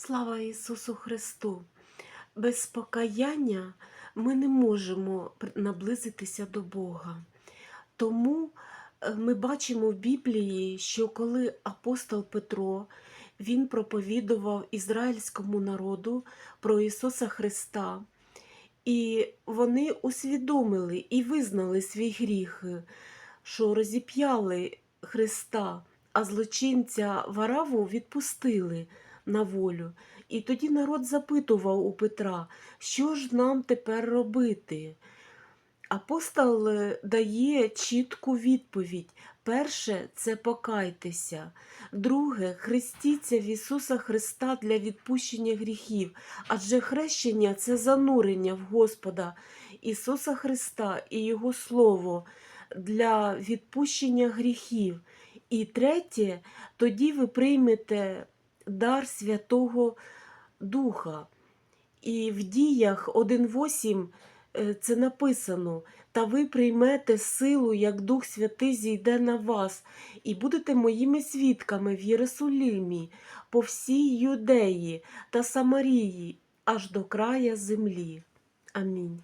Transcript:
Слава Ісусу Христу! Без покаяння ми не можемо наблизитися до Бога. Тому е, ми бачимо в Біблії, що коли апостол Петро він проповідував ізраїльському народу про Ісуса Христа, і вони усвідомили і визнали свій гріх, що розіп'яли Христа, а злочинця Вараву відпустили на волю. І тоді народ запитував у Петра, що ж нам тепер робити? Апостол е, дає чітку відповідь. Перше це покайтеся. Друге, хрестіться в Ісуса Христа для відпущення гріхів, адже хрещення це занурення в Господа Ісуса Христа і Його Слово для відпущення гріхів. І третє, тоді ви приймете дар Святого Духа. І в діях 1.8 е, це написано: та ви приймете силу, як Дух Святий зійде на вас, і будете моїми свідками в Єрусалимі, по всій Юдеї та Самарії, аж до края землі. Амінь.